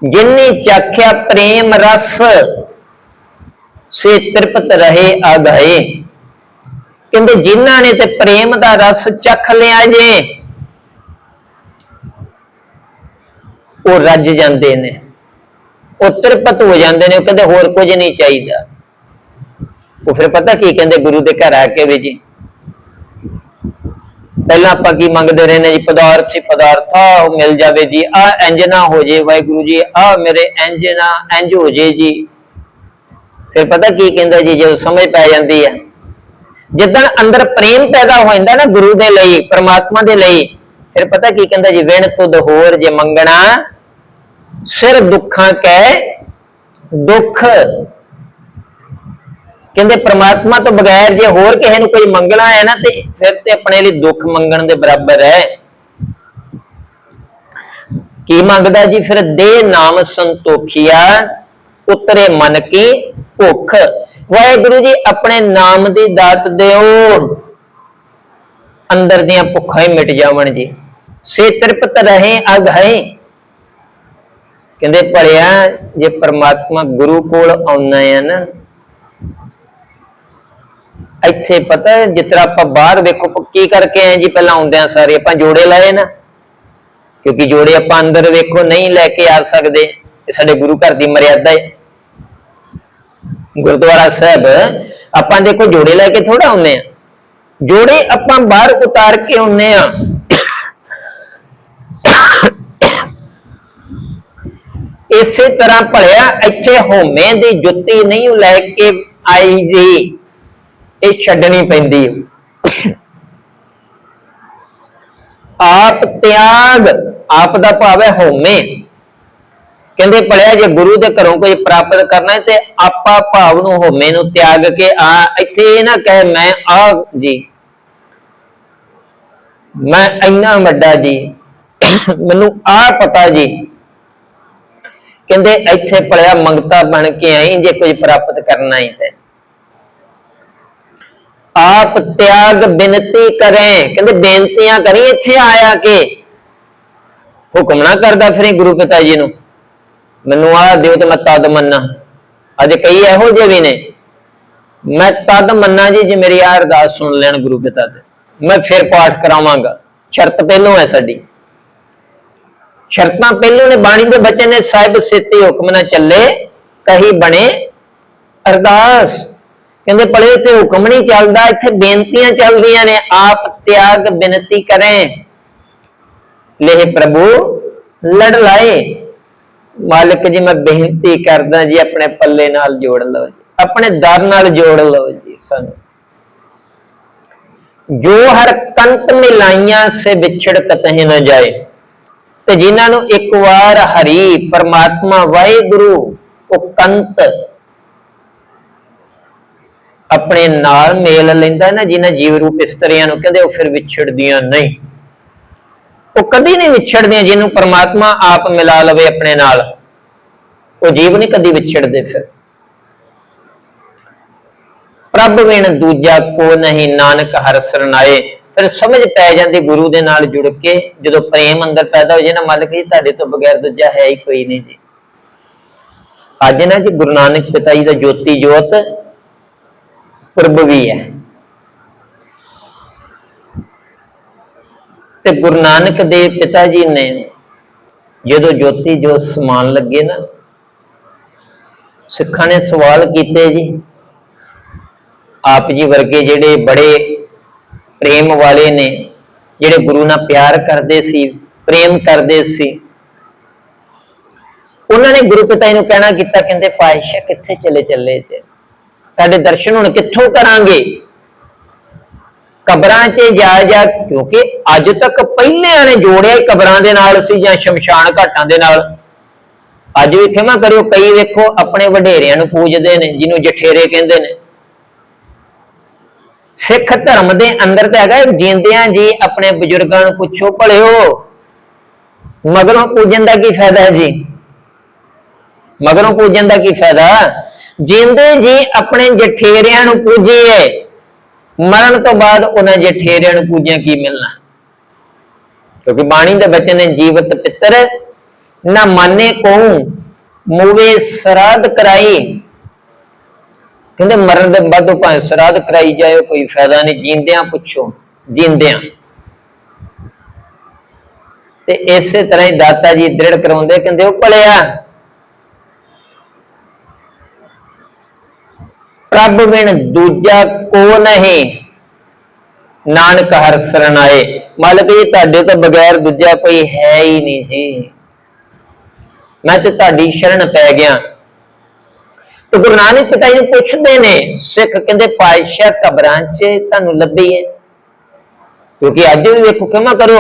ਜਿਨਨੀ ਚਾਖਿਆ ਪ੍ਰੇਮ ਰਸ, ਸੇ ਤ੍ਰਿਪਤ ਰਹੇ ਆਗਾਏ। ਕਹਿੰਦੇ ਜਿਨ੍ਹਾਂ ਨੇ ਤੇ ਪ੍ਰੇਮ ਦਾ ਰਸ ਚੱਖ ਲਿਆ ਜੇ ਉਹ ਰੱਜ ਜਾਂਦੇ ਨੇ। ਉਹ ਤ੍ਰਿਪਤ ਹੋ ਜਾਂਦੇ ਨੇ, ਉਹ ਕਹਿੰਦੇ ਹੋਰ ਕੁਝ ਨਹੀਂ ਚਾਹੀਦਾ। ਉਹ ਫਿਰ ਪਤਾ ਕੀ ਕਹਿੰਦੇ ਗੁਰੂ ਦੇ ਘਰ ਆ ਕੇ ਵੀ ਜੀ, ਪਹਿਲਾਂ ਆਪਾਂ ਕੀ ਮੰਗਦੇ ਰਹੇ ਨੇ ਜੀ, ਪਦਾਰਥ ਸੀ ਪਦਾਰਥ ਉਹ ਮਿਲ ਜਾਵੇ ਜੀ ਆ ਇੰਜ ਨਾ ਹੋ ਜੇ ਵਾਹਿਗੁਰੂ ਜੀ ਆ ਮੇਰੇ ਇੰਜ ਨਾ ਇੰਜ ਹੋ ਜੇ ਜੀ। ਫਿਰ ਪਤਾ ਕੀ ਕਹਿੰਦਾ ਜੀ, ਜਦੋਂ ਸਮਝ ਪੈ ਜਾਂਦੀ ਹੈ ਜਿੱਦਣ ਅੰਦਰ ਪ੍ਰੇਮ ਪੈਦਾ ਹੋ ਜਾਂਦਾ ਨਾ ਗੁਰੂ ਦੇ ਲਈ, ਪ੍ਰਮਾਤਮਾ ਦੇ ਲਈ, ਫਿਰ ਪਤਾ ਕੀ ਕਹਿੰਦਾ ਜੀ, ਵਿਣ ਤੁਧ ਹੋਰ ਜੇ ਮੰਗਣਾ ਸਿਰ ਦੁੱਖਾਂ ਕੈ ਦੁੱਖ। ਕਹਿੰਦੇ ਪ੍ਰਮਾਤਮਾ ਤੋਂ ਬਗੈਰ ਜੇ ਹੋਰ ਕਿਸੇ ਨੂੰ ਕੋਈ ਮੰਗਣਾ ਹੈ ਨਾ ਤੇ ਫਿਰ ਤੇ ਆਪਣੇ ਲਈ ਦੁੱਖ ਮੰਗਣ ਦੇ ਬਰਾਬਰ ਹੈ। ਕੀ ਮੰਗਦਾ ਜੀ? ਫਿਰ ਦੇ ਨਾਮ ਸੰਤੋਖਿਆ, ਉਤਰੇ ਮਨ ਕੀ ਭੁੱਖ। ਵਾਹਿਗੁਰੂ ਜੀ, ਆਪਣੇ ਨਾਮ ਦੀ ਦਾਤ ਦਿਓ। ਅੰਦਰ ਦੀਆਂ ਭੁੱਖਾਂ ਹੀ ਮਿਟ ਜਾਵਣ ਜੀ। ਸੇ ਤ੍ਰਿਪਤ ਰਹੇ, ਅਗ ਹੈ। ਕਹਿੰਦੇ ਭਲਿਆ ਜੇ ਪ੍ਰਮਾਤਮਾ ਗੁਰੂ ਕੋਲ ਆਉਣਾ ਹੈ ਨਾ ਇੱਥੇ ਪਤਾ ਹੈ, ਜਿਸ ਤਰ੍ਹਾਂ ਆਪਾਂ ਬਾਹਰ ਵੇਖੋ ਕੀ ਕਰਕੇ ਆਏ ਜੀ ਪਹਿਲਾਂ ਆਉਂਦਿਆਂ ਸਾਰੇ ਆਪਾਂ ਜੋੜੇ ਲਾਏ ਨਾ ਕਿਉਂਕਿ ਜੋੜੇ ਆਪਾਂ ਅੰਦਰ ਵੇਖੋ ਨਹੀਂ ਲੈ ਕੇ ਆ ਸਕਦੇ ਇਹ ਸਾਡੇ ਗੁਰੂ ਘਰ ਦੀ ਮਰਿਆਦਾ ਹੈ। ਗੁਰਦੁਆਰਾ ਸਾਹਿਬ ਆਪਾਂ ਦੇਖੋ ਜੋੜੇ ਲੈ ਕੇ ਥੋੜਾ ਆਉਂਦੇ ਆ ਜੋੜੇ ਆਪਾਂ ਬਾਹਰ ਉਤਾਰ ਕੇ ਆਉਂਦੇ ਆ ਇਸੇ ਤਰ੍ਹਾਂ ਭਲਿਆ ਇੱਥੇ ਹੋਮੇ ਦੀ ਜੁੱਤੀ ਨਹੀਂ ਲੈ ਕੇ ਆਈ ਜੀ। ਇਹ ਛੱਡਣੀ ਪੈਂਦੀ ਆਪ ਤਿਆਗ, ਆਪ ਦਾ ਭਾਵ ਹੈ ਹੋਮੇ ਕਹਿੰਦੇ ਭਲਿਆ ਜੇ ਗੁਰੂ ਦੇ ਘਰੋਂ ਕੋਈ ਪ੍ਰਾਪਤ ਕਰਨਾ ਤੇ ਆਪਾ ਭਾਵ ਨੂੰ ਹੋਮੇ ਨੂੰ ਤਿਆਗ ਕੇ ਆ, ਇੱਥੇ ਇਹ ਨਾ ਕਹੇ ਮੈਂ ਆ ਜੀ। ਮੈਂ ਇੰਨਾ ਵੱਡਾ ਜੀ। ਮੈਨੂੰ ਆ ਪਤਾ ਜੀ। ਕਹਿੰਦੇ ਇੱਥੇ ਪੜਿਆ ਮੰਗਤਾ ਬਣ ਕੇ ਆਈ, ਜੇ ਕੁਝ ਪ੍ਰਾਪਤ ਕਰਨਾ ਹੀ ਤੇ। ਆਪ ਤਿਆਗ ਬੇਨਤੀ ਕਰੇ। ਕਹਿੰਦੇ ਬੇਨਤੀਆਂ ਕਰੀ ਇੱਥੇ ਆਇਆ ਕੇ। ਹੁਕਮ ਨਾ ਕਰਦਾ ਫਿਰੇ ਗੁਰੂ ਪਿਤਾ ਜੀ ਨੂੰ। ਮੈਨੂੰ ਆ ਦਿਓ ਤੇ ਮੈਂ ਤਦ ਮੰਨਾ। ਅੱਜ ਕਈ ਇਹੋ ਜਿਹੇ ਵੀ ਨੇ। ਮੈਂ ਤਦ ਮੰਨਾ ਜੀ, ਜੇ ਮੇਰੀ ਆ ਅਰਦਾਸ ਸੁਣ ਲੈਣ ਗੁਰੂ ਪਿਤਾ ਦੇ। ਮੈਂ ਫਿਰ ਪਾਠ ਕਰਾਵਾਂਗਾ। ਸ਼ਰਤ ਪਹਿਲੋਂ ਹੈ ਸਾਡੀ। ਸ਼ਰਤਾਂ ਪਹਿਲੋਂ ਨੇ ਬਾਣੀ ਦੇ ਬੱਚੇ ਨੇ, ਸਾਹਿਬ ਸਿੱਤੇ ਹੁਕਮ ਨਾ ਚੱਲੇ, ਕਹੀ ਬਣੇ, ਅਰਦਾਸ। ਕਹਿੰਦੇ ਪੜੇ ਤੇ ਹੁਕਮ ਨਹੀਂ ਚੱਲਦਾ, ਇੱਥੇ ਬੇਨਤੀਆਂ ਚੱਲਦੀਆਂ ਨੇ, ਆਪ ਤਿਆਗ ਬੇਨਤੀ ਕਰੇ। ਲੇਹ ਪ੍ਰਭੂ, ਲੜ ਲਾਏ। ਮਾਲਕ ਜੀ, ਮੈਂ ਬੇਨਤੀ ਕਰਦਾ ਜੀ, ਆਪਣੇ ਪੱਲੇ ਨਾਲ ਜੋੜ ਲਓ ਜੀ, ਆਪਣੇ ਦਰ ਨਾਲ ਜੋੜ ਲਓ ਜੀ ਸਾਨੂੰ। ਜੋ ਹਰ ਕੰਤ ਮਿਲਾਈਆਂ, ਸੇ ਵਿਛੜ ਕਤਹਿ ਨ ਜਾਏ। ਤੇ ਜਿਨ੍ਹਾਂ ਨੂੰ ਇੱਕ ਵਾਰ ਹਰੀ ਪਰਮਾਤਮਾ ਵਾਹਿਗੁਰੂ ਉਹ ਆਪਣੇ ਨਾਲ ਮੇਲ ਲੈਂਦਾ ਨਾ, ਜਿਨ੍ਹਾਂ ਜੀਵ ਰੂਪ ਇਸਤਰੀਆਂ ਨੂੰ ਕਹਿੰਦੇ, ਉਹ ਫਿਰ ਵਿਛੜਦੀਆਂ ਨਹੀਂ। ਉਹ ਕਦੀ ਨਹੀਂ ਵਿਛੜਦੀਆਂ ਜਿਹਨੂੰ ਪਰਮਾਤਮਾ ਆਪ ਮਿਲਾ ਲਵੇ ਆਪਣੇ ਨਾਲ। ਉਹ ਜੀਵ ਨਹੀਂ ਕਦੀ ਵਿਛੜਦੇ ਫਿਰ। ਪ੍ਰਭ ਵਿਣ ਦੂਜਾ ਕੋ ਨਹੀਂ, ਨਾਨਕ ਹਰ ਸਰਨਾਏ। ਫਿਰ ਸਮਝ ਪੈ ਜਾਂਦੀ ਗੁਰੂ ਦੇ ਨਾਲ ਜੁੜ ਕੇ, ਜਦੋਂ ਪ੍ਰੇਮ ਅੰਦਰ ਪੈਦਾ ਹੋ ਜਾਏ ਨਾ ਮਾਲਕ ਜੀ ਤੁਹਾਡੇ ਤੋਂ ਬਗੈਰ ਦੂਜਾ ਹੈ ਹੀ ਕੋਈ ਨਹੀਂ ਜੀ। ਅੱਜ ਨਾ ਜੀ ਗੁਰੂ ਨਾਨਕ ਪਿਤਾ ਜੀ ਦਾ ਜੋਤੀ ਜੋਤ ਪੁਰਬ ਵੀ ਹੈ। ਤੇ ਗੁਰੂ ਨਾਨਕ ਦੇ ਪਿਤਾ ਜੀ ਨੇ ਜਦੋਂ ਜੋਤੀ ਜੋਤ ਸਮਾਨ ਲੱਗੇ ਨਾ, ਸਿੱਖਾਂ ਨੇ ਸਵਾਲ ਕੀਤੇ ਜੀ, ਆਪ ਜੀ ਵਰਗੇ ਜਿਹੜੇ ਬੜੇ ਪ੍ਰੇਮ ਵਾਲੇ ਨੇ, ਜਿਹੜੇ ਗੁਰੂ ਨਾਲ ਪਿਆਰ ਕਰਦੇ ਸੀ, ਪ੍ਰੇਮ ਕਰਦੇ ਸੀ। ਉਹਨਾਂ ਨੇ ਗੁਰੂ ਪਿਤਾ ਜੀ ਨੂੰ ਕਹਿਣਾ ਕੀਤਾ, ਕਹਿੰਦੇ ਪਾਤਸ਼ਾਹ ਕਿੱਥੇ ਚਲੇ ਚੱਲੇ ਤੇ ਸਾਡੇ ਦਰਸ਼ਨ ਹੁਣ ਕਿੱਥੋਂ ਕਰਾਂਗੇ? ਕਬਰਾਂ 'ਚ ਜਾ ਜਾ, ਕਿਉਂਕਿ ਅੱਜ ਤੱਕ ਪਹਿਲਿਆਂ ਨੇ ਜੋੜਿਆ ਹੀ ਕਬਰਾਂ ਦੇ ਨਾਲ ਸੀ ਜਾਂ ਸ਼ਮਸ਼ਾਨ ਘਾਟਾਂ ਦੇ ਨਾਲ। ਅੱਜ ਵੀ ਖਿਮਾ ਕਰਿਓ, ਕਈ ਵੇਖੋ, ਆਪਣੇ ਵਡੇਰਿਆਂ ਨੂੰ ਪੂਜਦੇ ਨੇ, ਜਿਹਨੂੰ ਜਠੇਰੇ ਕਹਿੰਦੇ ਨੇ। ਸਿੱਖ ਧਰਮ ਦੇ ਅੰਦਰ ਤਾਂ ਹੈਗਾ ਜਿੰਦਿਆਂ ਜੀ ਆਪਣੇ ਬਜ਼ੁਰਗਾਂ ਨੂੰ ਪੁੱਛੋ, ਭਲਿਓ, ਮਗਰੋਂ ਪੂਜਨ ਦਾ ਕੀ ਫਾਇਦਾ ਹੈ ਜੀ? ਮਗਰੋਂ ਪੂਜਨ ਦਾ ਕੀ ਫਾਇਦਾ? ਜਿੰਦੇ ਜੀ ਆਪਣੇ ਜਠੇਰਿਆਂ ਨੂੰ ਪੂਜੀਏ ਮਰਨ ਤੋਂ ਬਾਅਦ ਉਹਨਾਂ ਜਠੇਰਿਆਂ ਨੂੰ ਪੂਜਿਆ ਕੀ ਮਿਲਣਾ? ਕਿਉਂਕਿ ਬਾਣੀ ਦੇ ਬਚਨ ਨੇ ਜੀਵਤ ਪਿੱਤਰ, ਨਾ ਮਾਨੇ ਕੋ ਮੂਵੇ ਸਰਾਧ ਕਰਾਈ ਕਹਿੰਦੇ ਮਰਨ ਦੇ ਬਾਅਦ ਭਾਵੇਂ ਸਰਾਧ ਕਰਾਈ ਜਾਏ, ਕੋਈ ਫਾਇਦਾ ਨਹੀਂ। ਜੀਂਦਿਆਂ ਪੁੱਛੋ, ਜੀਂਦਿਆਂ। ਤੇ ਇਸੇ ਤਰ੍ਹਾਂ ਹੀ ਦਾਤਾ ਜੀ ਦ੍ਰਿੜ ਕਰਾਉਂਦੇ, ਕਹਿੰਦੇ ਉਹ ਭਲਿਆ। ਪ੍ਰਭ ਵਿਣ ਦੂਜਾ ਕੋ ਨਹੀਂ। ਨਾਨਕ ਹਰ ਸ਼ਰਨ ਆਏ। ਮਾਲਕ ਜੀ, ਤੁਹਾਡੇ ਤੋਂ ਬਗੈਰ ਦੂਜਾ ਕੋਈ ਹੈ ਹੀ ਨਹੀਂ ਜੀ। ਮੈਂ ਤੇ ਤੁਹਾਡੀ ਸ਼ਰਨ ਪੈ ਗਿਆ। ਤੇ ਗੁਰੂ ਨਾਨਕ ਪਿਤਾ ਜੀ ਨੂੰ ਪੁੱਛਦੇ ਨੇ, ਸਿੱਖ ਕਹਿੰਦੇ ਪਾਤਸ਼ਾਹ ਕਬਰਾਂ 'ਚ ਤੁਹਾਨੂੰ ਲੱਭੀ ਹੈ ਕਿਉਂਕਿ ਅੱਜ ਵੀ ਵੇਖੋ ਕਿਵੇਂ ਕਰੋ।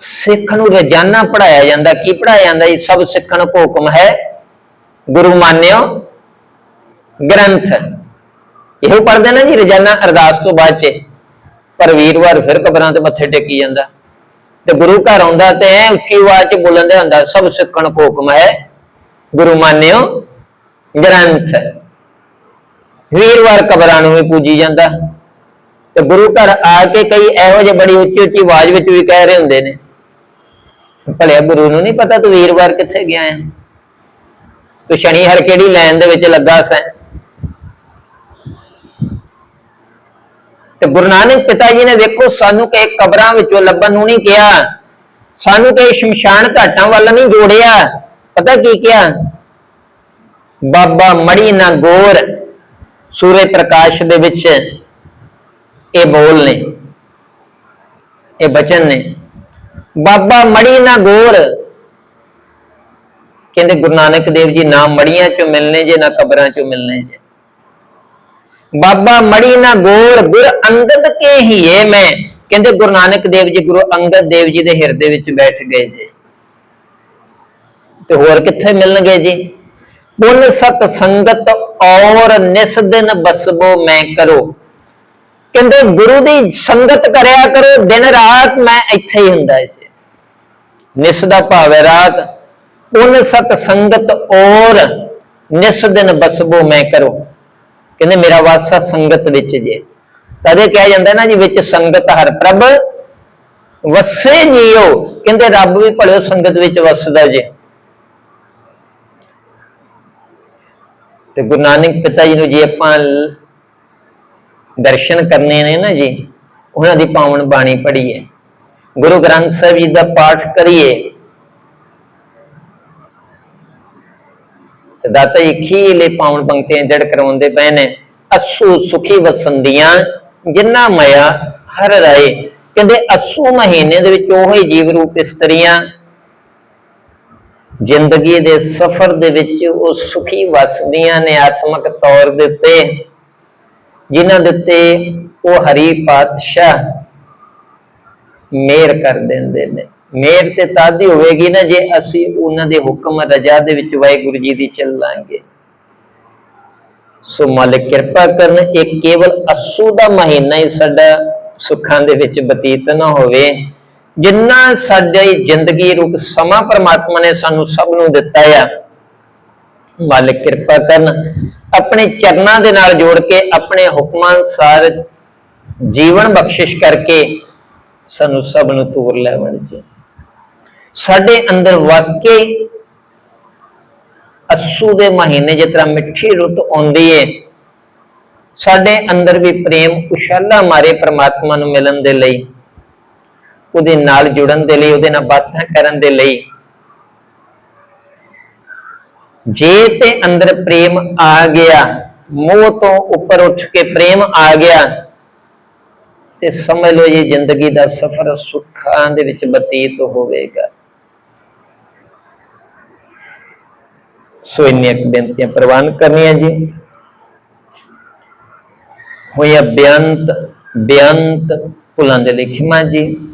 ਸਿੱਖ ਨੂੰ ਰੋਜ਼ਾਨਾ ਪੜਾਇਆ ਜਾਂਦਾ, ਕੀ ਪੜਾਇਆ ਜਾਂਦਾ? ਜੀ ਸਭ ਸਿੱਖਣ ਕੋ ਹੁਕਮ ਹੈ। ਗੁਰੂ ਮਾਨਿਓ, ਗ੍ਰੰਥ। ਇਹੋ ਪੜਦੇ ਨਾ ਜੀ ਰੋਜ਼ਾਨਾ, ਅਰਦਾਸ ਤੋਂ ਬਾਅਦ ਚ। ਪਰ ਵੀਰਵਾਰ ਫਿਰ ਕਬਰਾਂ ਤੇ ਮੱਥੇ ਟੇਕੀ ਜਾਂਦਾ। ਤੇ ਗੁਰੂ ਘਰ ਆਉਂਦਾ ਤੇ ਐ ਉੱਚੀ ਆਵਾਜ਼ ਚ ਬੋਲਣ ਦੇ ਹੁੰਦਾ, ਸਭ ਸਿੱਖਣ ਕੋ ਹੁਕਮ ਹੈ। ਗੁਰੂ ਮਾਨਿਓ ਗ੍ਰੰਥ ਵੀਰਵਾਰ ਕਬਰਾਂ ਨੂੰ ਵੀ ਪੂਜੀ ਜਾਂਦਾ। ਤੇ ਗੁਰੂ ਘਰ ਆ ਕੇ ਕਈ ਇਹੋ ਜਿਹੇ ਬੜੀ ਉੱਚੀ ਉੱਚੀ ਆਵਾਜ਼ ਵਿੱਚ ਵੀ ਕਹਿ ਰਹੇ ਹੁੰਦੇ ਨੇ। ਭਲਿਆ ਗੁਰੂ ਨੂੰ ਨਹੀਂ ਪਤਾ ਤੂੰ ਵੀਰਵਾਰ ਕਿੱਥੇ ਗਿਆ ਹੈ? ਤੂੰ ਸ਼ਨੀ ਹਰ ਕਿਹੜੀ ਲਾਈਨ ਦੇ ਵਿੱਚ ਲੱਗਾ ਸੈਂ। ਤੇ ਗੁਰੂ ਨਾਨਕ ਪਿਤਾ ਜੀ ਨੇ ਵੇਖੋ, ਸਾਨੂੰ ਕਿ ਕਬਰਾਂ ਵਿੱਚੋਂ ਲੱਭਣ ਨੂੰ ਨਹੀਂ ਕਿਹਾ। ਸਾਨੂੰ ਕਿ ਸ਼ਮਸ਼ਾਨ ਘਾਟਾਂ ਵੱਲ ਨਹੀਂ ਜੋੜਿਆ। ਪਤਾ ਕੀ ਕਿਹਾ? ਬਾਬਾ ਮੜੀ ਨਾ ਗੋਰ ਸੂਰੇ ਪ੍ਰਕਾਸ਼ ਦੇ ਵਿੱਚ ਇਹ ਬੋਲ ਨੇ, ਇਹ ਬਚਨ ਨੇ। ਬਾਬਾ ਮੜੀ ਨਾ ਗੋਰ, ਕਹਿੰਦੇ ਗੁਰੂ ਨਾਨਕ ਦੇਵ ਜੀ ਨਾ ਮੜੀਆਂ ਚੋਂ ਮਿਲਨੇ ਜੇ, ਨਾ ਕਬਰਾਂ ਚੋਂ ਮਿਲਨੇ ਜੇ। ਬਾਬਾ ਮੜੀ ਨਾ ਗੋਰ, ਗੁਰ ਅੰਗਦ ਕੇ ਹੀ ਏ ਮੈਂ। ਕਹਿੰਦੇ ਗੁਰੂ ਨਾਨਕ ਦੇਵ ਜੀ ਗੁਰੂ ਅੰਗਦ ਦੇਵ ਜੀ ਦੇ ਹਿਰਦੇ ਵਿੱਚ ਬੈਠ ਗਏ ਜੇ। ਤੇ ਹੋਰ ਕਿੱਥੇ ਮਿਲਣਗੇ ਜੀ? ਪੁੰਨ ਸਤ ਸੰਗਤ ਔਰ ਨਿਸ ਦਿਨ ਬਸਬੋ ਮੈਂ ਕਰੋ। ਕਹਿੰਦੇ ਗੁਰੂ ਦੀ ਸੰਗਤ ਕਰਿਆ ਕਰੋ, ਦਿਨ ਰਾਤ ਮੈਂ ਇੱਥੇ ਹੀ ਹੁੰਦਾ ਸੀ ਨਿਸ ਦਾ ਭਾਵ ਹੈ ਰਾਤ। ਪੁੰਨ ਸਤ ਸੰਗਤ ਔਰ ਨਿਸ ਦਿਨ ਬਸਬੋ ਮੈਂ ਕਰੋ। ਕਹਿੰਦੇ ਮੇਰਾ ਵਾਸਾ ਸੰਗਤ ਵਿੱਚ ਜੇ। ਕਦੇ ਕਿਹਾ ਜਾਂਦਾ ਨਾ ਜੀ, ਵਿੱਚ ਸੰਗਤ ਹਰ ਪ੍ਰਭ, ਵਸੇ ਜੀਓ। ਕਹਿੰਦੇ ਰੱਬ ਵੀ ਭਲਿਓ ਸੰਗਤ ਵਿੱਚ ਵਸਦਾ ਜੇ। ਤੇ ਗੁਰੂ ਨਾਨਕ ਪਿਤਾ ਜੀ ਨੂੰ ਜੇ ਆਪਾਂ ਦਰਸ਼ਨ ਕਰਨੇ ਨੇ ਨਾ ਜੀ, ਉਹਨਾਂ ਦੀ ਪਾਵਨ ਬਾਣੀ ਪੜ੍ਹੀਏ। ਗੁਰੂ ਗ੍ਰੰਥ ਸਾਹਿਬ ਜੀ ਦਾ ਪਾਠ ਕਰੀਏ। ਦਾਤਾ ਜੀ ਖੀਲੇ ਪਾਵਨ ਪੰਕਤੀਆਂ ਜੜ ਕਰਾਉਂਦੇ ਪਏ ਨੇ। ਅਸੂ ਸੁਖੀ ਵਸੰਦੀਆਂ ਜਿੰਨਾ ਮਇਆ ਹਰ ਰਾਏ। ਕਹਿੰਦੇ ਅਸੂ ਮਹੀਨੇ ਦੇ ਵਿੱਚ ਉਹ ਹੀ ਜੀਵ ਰੂਪ ਇਸਤਰੀਆਂ ਜ਼ਿੰਦਗੀ ਦੇ ਸਫ਼ਰ ਦੇ ਵਿੱਚ ਉਹ ਸੁਖੀ ਵਸਦੀਆਂ ਨੇ ਆਤਮਿਕ ਤੌਰ ਦੇ ਉੱਤੇ, ਜਿਨ੍ਹਾਂ ਦੇ ਉੱਤੇ ਉਹ ਹਰੀ ਪਾਤਸ਼ਾਹ ਮੇਰ ਕਰ ਦਿੰਦੇ ਨੇ। ਮੇਰ ਤੇ ਤਦ ਹੀ ਹੋਵੇਗੀ ਨਾ ਜੇ ਅਸੀਂ ਉਹਨਾਂ ਦੇ ਹੁਕਮ ਰਜਾ ਦੇ ਵਿੱਚ ਵਾਹਿਗੁਰੂ ਜੀ ਦੀ ਚੱਲਾਂਗੇ। ਸੋ ਮਾਲਿਕ ਕਿਰਪਾ ਕਰਨ, ਇਹ ਕੇਵਲ ਅਸੂ ਦਾ ਮਹੀਨਾ ਹੀ ਸਾਡਾ ਸੁੱਖਾਂ ਦੇ ਵਿੱਚ ਬਤੀਤ ਨਾ ਹੋਵੇ। ਜਿੰਨਾ ਸਾਡੀ ਜ਼ਿੰਦਗੀ ਰੂਪ ਸਮਾਂ ਪਰਮਾਤਮਾ ਨੇ ਸਾਨੂੰ ਸਭ ਨੂੰ ਦਿੱਤਾ ਆ, ਮਾਲਿਕ ਕਿਰਪਾ ਕਰਨ, ਆਪਣੇ ਚਰਨਾਂ ਦੇ ਨਾਲ ਜੋੜ ਕੇ, ਆਪਣੇ ਹੁਕਮਾਂ ਅਨੁਸਾਰ ਜੀਵਨ ਬਖਸ਼ਿਸ਼ ਕਰਕੇ ਸਾਨੂੰ ਸਭ ਨੂੰ ਤੂਰ ਲੈਵਣ ਜੀ। ਸਾਡੇ ਅੰਦਰ ਵਾਕਈ ਅਸੂ ਦੇ ਮਹੀਨੇ ਜਿਸ ਤਰ੍ਹਾਂ ਮਿੱਠੀ ਰੁੱਤ ਆਉਂਦੀ ਏ, ਸਾਡੇ ਅੰਦਰ ਵੀ ਪ੍ਰੇਮ ਉਸ਼ਾਲਾ ਮਾਰੇ ਪ੍ਰਮਾਤਮਾ ਨੂੰ ਮਿਲਣ ਦੇ ਲਈ। ਉਹਦੇ ਨਾਲ ਜੁੜਨ ਦੇ ਲਈ, ਉਹਦੇ ਨਾਲ ਬਾਤਾਂ ਕਰਨ ਦੇ ਲਈ। ਜੇ ਤੇ ਅੰਦਰ ਪ੍ਰੇਮ ਆ ਗਿਆ, ਮੋਹ ਤੋਂ ਉੱਪਰ ਉੱਠ ਕੇ ਪ੍ਰੇਮ ਆ ਗਿਆ, ਤੇ ਸਮਝ ਲਓ ਜੀ ਜ਼ਿੰਦਗੀ ਦਾ ਸਫ਼ਰ ਸੁੱਖਾਂ ਦੇ ਵਿੱਚ ਬਤੀਤ ਹੋਵੇਗਾ। ਸੋ ਇੰਨੀਆਂ ਬੇਨਤੀਆਂ ਪ੍ਰਵਾਨ ਕਰਨੀਆਂ ਜੀ। ਹੋਇਆ ਬੇਅੰਤ ਬੇਅੰਤ ਭੁੱਲਾਂ ਦੇ ਲਈ ਜੀ।